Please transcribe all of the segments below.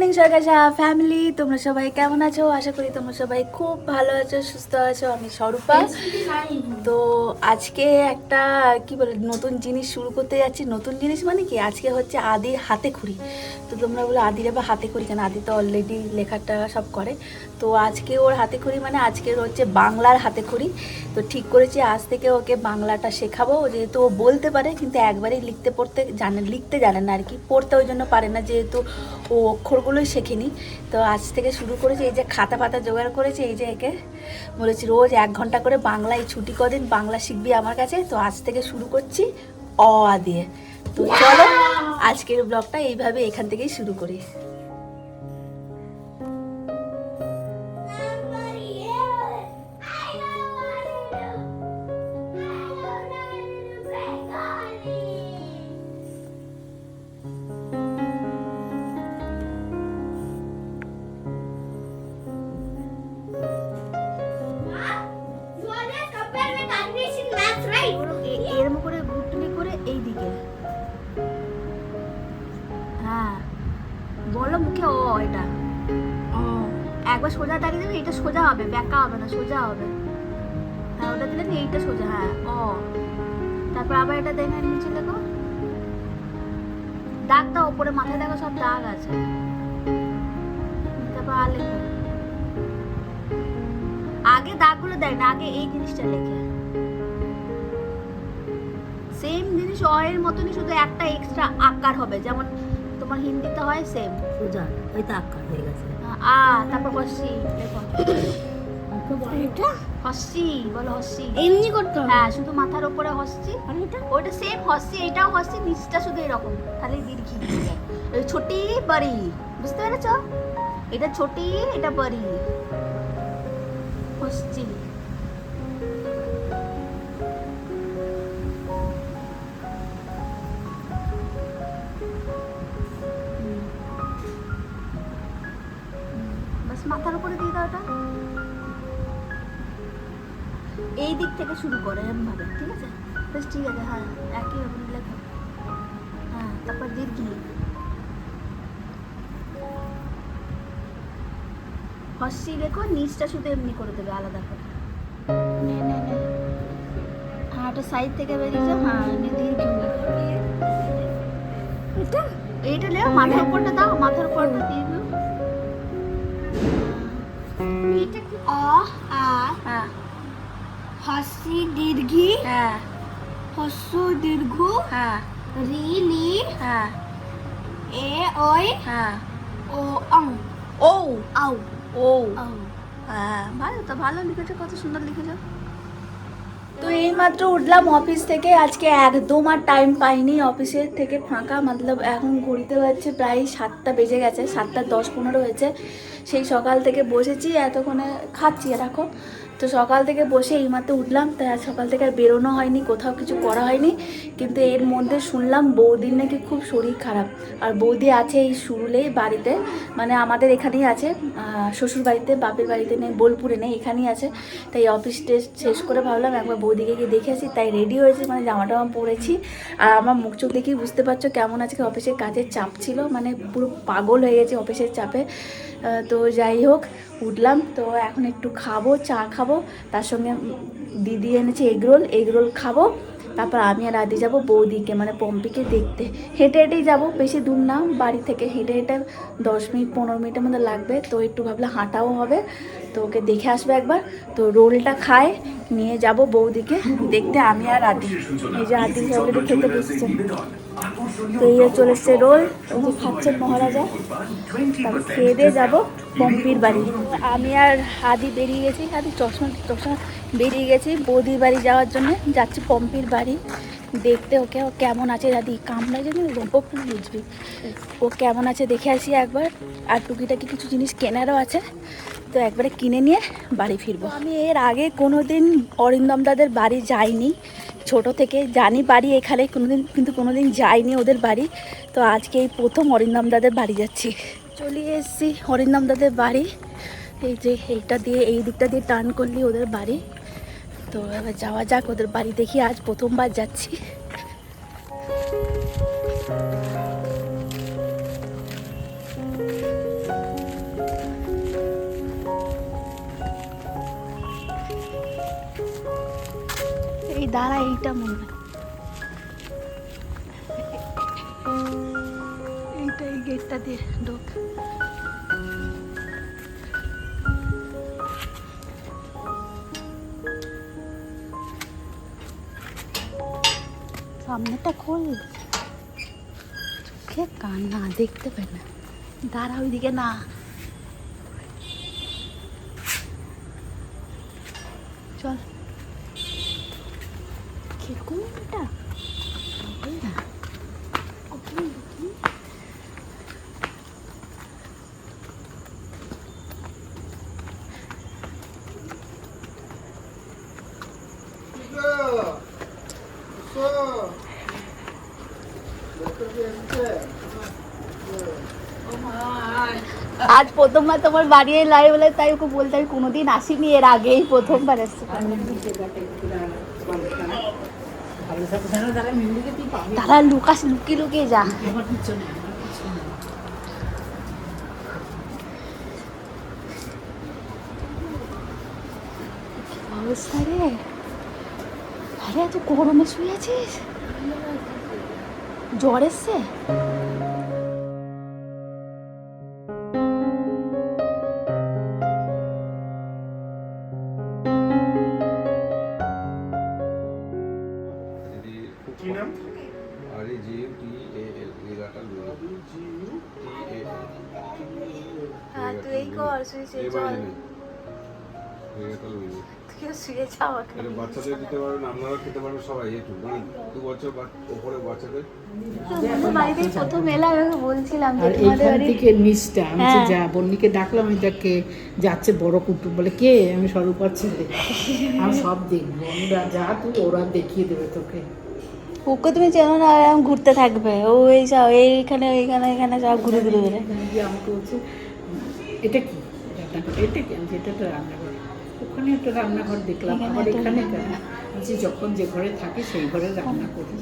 Morning সরকাশা family তোমরা সবাই কেমন আছো? আশা করি তোমরা সবাই খুব ভালো আছো সুস্থ আছো। আমি স্বরূপা। তো আজকে একটা কি বলে নতুন জিনিস শুরু করতে যাচ্ছি। নতুন জিনিস মানে কি? আজকে হচ্ছে আদির হাতে খুঁড়ি। তো তোমরা বলো আদির আবার হাতে খুঁড়ি কেন? আদি তো অলরেডি লেখাটা সব করে। তো আজকে ওর হাতে খুঁড়ি মানে আজকের হচ্ছে বাংলার হাতে খুঁড়ি। তো ঠিক করেছি আজ থেকে ওকে বাংলাটা শেখাবো। ও যেহেতু ও বলতে পারে কিন্তু একবারেই লিখতে পড়তে জানে লিখতে জানে না আর কি। পড়তে ওই জন্য পারে না যেহেতু ও অক্ষরগুলোই শেখেনি। তো আজ থেকে শুরু করেছি, এই যে খাতা পাতা জোগাড় করেছে, এই যে একে বলেছি রোজ এক ঘণ্টা করে বাংলায় ছুটি কদিন বাংলা শিখবি আমার কাছে। তো আজ থেকে শুরু করছি অ দিয়ে। তো চলো, আজকের ব্লগটা এইভাবে এখান থেকেই শুরু করি। সোজা দাঁড়িয়ে দেবে এটা সোজা হবে ব্যাকা হবে না সোজা হবে। হ্যাঁ ওটা দিলে এইটা সোজা হ্যাঁ ও। তারপর আবার এটা দেখে নিচে দেখো। দাগ দাও ওপরে মাথায় দেখো সব দাগ আছে। তারপর আর লেখো। আগে দাগগুলো দেয় না আগে এই জিনিসটা লেখে। সেম জিনিস অ এর মতনই শুধু একটা এক্সট্রা আকার হবে যেমন তোমার হিন্দিতে হয় সেম। সোজা ওই তো আকার হয়ে গেছে। আ তারপর হসি দেখো। হস্যি বলো হস্যি এমনি করতে হ্যাঁ শুধু মাথার উপরে আর ওটা সেম হসি এটাও হসি নিচটা শুধু এরকম। খালি দীর্ঘি। ছোটি বড়ি বুঝতে পেরেছ? এটা ছোটি এটা বড়ি। হস্যি মাথার উপরে দিয়ে দাও ওটা এই দিক থেকে শুরু করে এরকম ভাবে ঠিক আছে? বেশ ঠিক আছে হ্যাঁ একই রকম লেখো। হ্যাঁ তারপর দীর্ঘি হস্যি লেখো নিচটা শুধু এমনি করে দেবে, আলাদা করে। নে হ্যাঁ এটা সাইড থেকে বেরিয়ে যাও হ্যাঁ দীর্ঘি এটা? এইটা লেও, মাথার উপরটা দাও, মাথার উপরটা দিয়ে অ আ হাসি দীর্ঘি হ্যাঁ হসু দীর্ঘ হ্যাঁ রি লি হ্যাঁ এ ওই হ্যাঁ ও অং ও আউ ও হ্যাঁ ভালো তো ভালো লিখেছো কত সুন্দর লিখেছো। তো এইমাত্র উঠলাম অফিস থেকে। আজকে একদম আর টাইম পাইনি অফিসের থেকে ফাঁকা। মতলব এখন ঘুরতে পারছে প্রায় সাতটা বেজে গেছে, সাতটা দশ পনেরো হয়েছে। সেই সকাল থেকে বসেছি, এতক্ষণে খাচ্ছি। রাখো তো সকাল থেকে বসে এইমাত্র উঠলাম, তাই আজ সকাল থেকে আর বেরোনো হয়নি, কোথাও কিছু করা হয়নি। কিন্তু এর মধ্যে শুনলাম বৌদির নাকি খুব শরীর খারাপ। আর বৌদি আছে এই সুরুলেই বাড়িতে মানে আমাদের এখানেই আছে শ্বশুর বাড়িতে, বাপের বাড়িতে নেই, বোলপুরে নেই, এখানেই আছে। তাই অফিস টেস্ট শেষ করে ভাবলাম একবার বৌদিকে গিয়ে দেখে আসি, তাই রেডি হয়েছে মানে জামা টামা পরেছি। আর আমার মুখ চোখ দেখেই বুঝতে পারছ কেমন আজকে অফিসের কাজের চাপ ছিল মানে পুরো পাগল হয়ে গেছে অফিসের চাপে। তো যাই হোক উঠলাম, তো এখন একটু খাব, চা খাব। তার সঙ্গে দিদি এনেছে এগ এগরোল এগরোল খাব। তারপর আমি আর আদি যাব বৌদিকে মানে পম্পিকে দেখতে। হেঁটে হেঁটেই যাব, বেশি দূর না, বাড়ি থেকে হেঁটে হেঁটে দশ মিনিট, পনেরো মিনিটের মধ্যে লাগবে। তো একটু ভাবলে হাঁটাও হবে, তো ওকে দেখে আসবে একবার। তো রোলটা খায়, নিয়ে যাব বৌদিকে। দেখতে আমি আর আদি। এই যে আদি অলরেডি খেতে বসছে। তো এই চলে এসছে রোল যে খাচ্ছেন মহারাজা। তারপর খেয়ে দিয়ে যাব পম্পির বাড়ি। আমি আর আদি বেরিয়ে গেছি, আদি চশমা টশমা বেরিয়ে গেছি বৌদির বাড়ি যাওয়ার জন্য। যাচ্ছি পম্পির বাড়ি। দেখতে ওকে, ও কেমন আছে দাদি কামড়ায় রোবো ফুল বুঝবি। ও কেমন আছে দেখে আসি একবার। আর টুকিটাকি কিছু জিনিস কেনারও আছে। তো একবারে কিনে নিয়ে বাড়ি ফিরবো। আমি এর আগে কোনো দিন অরিন্দম দাদের বাড়ি যাইনি। ছোট থেকে জানি বাড়ি এখানে কোনোদিন, কিন্তু কোনোদিন যাইনি ওদের বাড়ি। তো আজকে এই প্রথম অরিন্দম দাদের বাড়ি যাচ্ছি। চলে এসেছি অরিন্দম দাদের বাড়ি। এই যে এইটা দিয়ে, এই দিকটা দিয়ে টার্ন করলি ওদের বাড়ি। তো এবার যাওয়া যাক, ওদের বাড়ি দেখি আজ প্রথমবার যাচ্ছি। এইটা মনে হয় এইটা এই গেটটা দিয়ে ঢোক সামনেটা খোল চোখে কান না দেখতে পাই না দাঁড়া ওইদিকে না চল কীরকম এটা ওই না ওখানে দেখি। আজ প্রথমবার তোমার বাড়ি এলাই বলে তাই ওকে বলতে আমি কোনোদিন আসিনি, এর আগেই প্রথমবার এসছে। তারা লুকাস, লুকিয়ে লুকিয়ে যা। অবস্থা রে? আরে এত গরমে শুয়ে আছিস জ্বর এসছে? হ্যাঁ তুই কর শুয়ে শুয়ে বাচ্চাদের দিতে পারবেন আপনারা খেতে পারবেন সবাই একটু মানে দু বছর ওপরে বাচ্চাদের। প্রথম এলাম বলছিলাম আর এইখান থেকে নিচটা আমি হ্যাঁ। যা বন্নিকে ডাকলাম আমি তাকে যাচ্ছে বড় কুটুম বলে কে? আমি স্বরূপ পাচ্ছি আমি সব দেখব আমরা যা তুই ওরা দেখিয়ে দেবে তোকে। ওকে তুমি চেনো না এরকম ঘুরতে থাকবে। ও এই যাও এইখানে এইখানে এখানে সব ঘুরে ঘুরে আমাকে বলছে এটা কি? এটা কি? আমি তো রান্নাঘর ওখানে একটা রান্নাঘর দেখলাম আবার এখানে কেন? বলছি যখন যে ঘরে থাকি সেই ঘরে রান্না করি।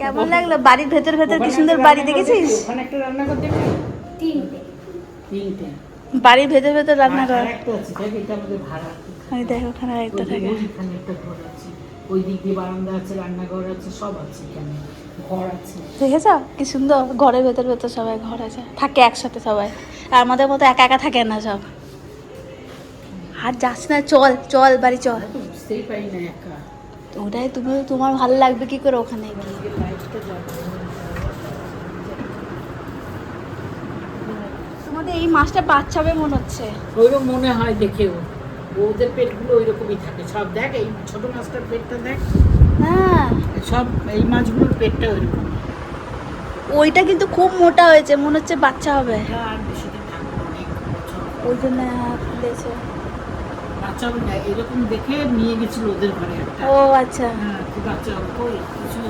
কেমন লাগল? বাড়ির ভেতর ভেতর কি সুন্দর বাড়ি দেখেছিস? ওখানে একটা রান্নাঘর দেখলি তিনটে। তিনটে। বাড়ির ভেতর ভেতর রান্না কর আর একটা আছে এটা আমাদের ভাড়া। আমি দেখো ওখানে একটা থাকে। ওইখানে একটা ঘর আছে ওই দিক দিয়ে বারান্দা আছে রান্নাঘর আছে সব আছে এখানে। ঘর আছে। দেখেছ? কি সুন্দর। ঘরের ভেতর ভেতর সবাই ঘর আছে। থাকে একসাথে সবাই। আর আমাদের মতো একা একা থাকে না সব। আর যাস না চল চল বাড়ি চল। বুঝতেই পারি না একা। ওটাই তুমি তোমার ভালো লাগবে কি করে ওখানে গিয়ে? তোমাদের এই মাছটা বাচ্চা হবে মনে হচ্ছে। ওইরকম মনে হয় দেখেও। ওদের পেটগুলো ওইরকমই থাকে। সব দেখ এই ছোট মাছটার পেটটা দেখ। হ্যাঁ। সব এই মাছগুলোর পেটটা ওইরকম। ওইটা কিন্তু খুব মোটা হয়েছে মনে হচ্ছে বাচ্চা হবে। এটা আর বেশি দিন ওই জন্য খুলেছে। বাচ্চা এরকম দেখে নিয়ে গেছিল ওদের ঘরে একটা। ও আচ্ছা। হ্যাঁ বাচ্চা কিছু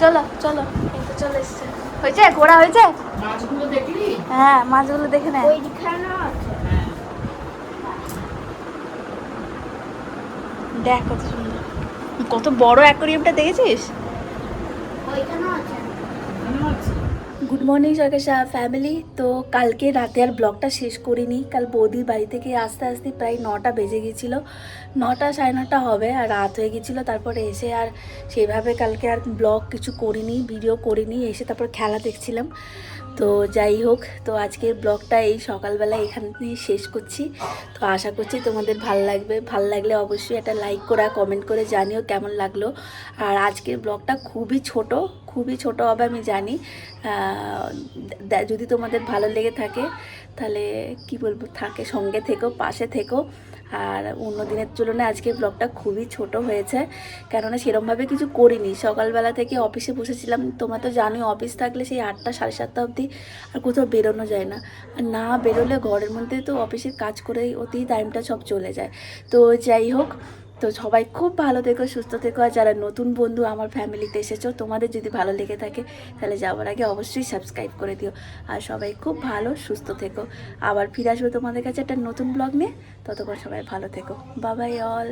চলো চলো এই তো চলে এসছে। হয়েছে? ঘোরা হয়েছে? মাছগুলো দেখলি? হ্যাঁ মাছগুলো দেখে ওইখানে হ্যাঁ দেখ কত সুন্দর। কত বড় অ্যাকোরিয়ামটা দেখেছিস? ওইখানেও আছে। গুড মর্নিং সরকার ফ্যামিলি তো কালকে রাতে আর ব্লগটা শেষ করিনি। কাল বৌদির বাড়ি থেকে আস্তে আস্তে প্রায় নটা বেজে গেছিল। নটা, সাড়ে নটা হবে আর রাত হয়ে গেছিল। তারপরে এসে আর সেইভাবে কালকে আর ব্লগ কিছু করিনি, ভিডিও করিনি। এসে তারপর খেলা দেখছিলাম। তো যাই হোক, তো আজকের ব্লগটা এই সকালবেলা এখানেই শেষ করছি। তো আশা করছি তোমাদের ভালো লাগবে। ভালো লাগলে অবশ্যই একটা লাইক করা কমেন্ট করে জানিও কেমন লাগল। আর আজকের ব্লগটা খুবই ছোট। খুবই ছোট হবে আমি জানি। যদি তোমাদের ভালো লেগে থাকে, তাহলে কি বলব, থাকে সঙ্গে থেকো, পাশে থেকো। আর অন্য দিনের তুলনায় আজকে ব্লগটা খুবই ছোট হয়েছে, কেননা সেরমভাবে কিছু করিনি। সকালবেলা থেকে অফিসে বসেছিলাম, তোমরা তো জানোই অফিস থাকলে সেই আটটা সাড়ে সাতটা অবধি আর কোথাও বেরোনো যায় না। আর না বেরোলে ঘরের মধ্যে তো অফিসের কাজ করেই অতি টাইমটা সব চলে যায়। তো যাই হোক তো সবাই খুব ভালো থেকো, সুস্থ থেকো। আর যারা নতুন বন্ধু আমার ফ্যামিলিতে এসেছ, তোমাদের যদি ভালো লেগে থাকে, তাহলে যাওয়ার আগে অবশ্যই সাবস্ক্রাইব করে দিও। আর সবাই খুব ভালো, সুস্থ থেকো। আবার ফিরে আসব তোমাদের কাছে একটা নতুন ব্লগ নিয়ে। ততক্ষণ সবাই ভালো থেকো। বাবাই অল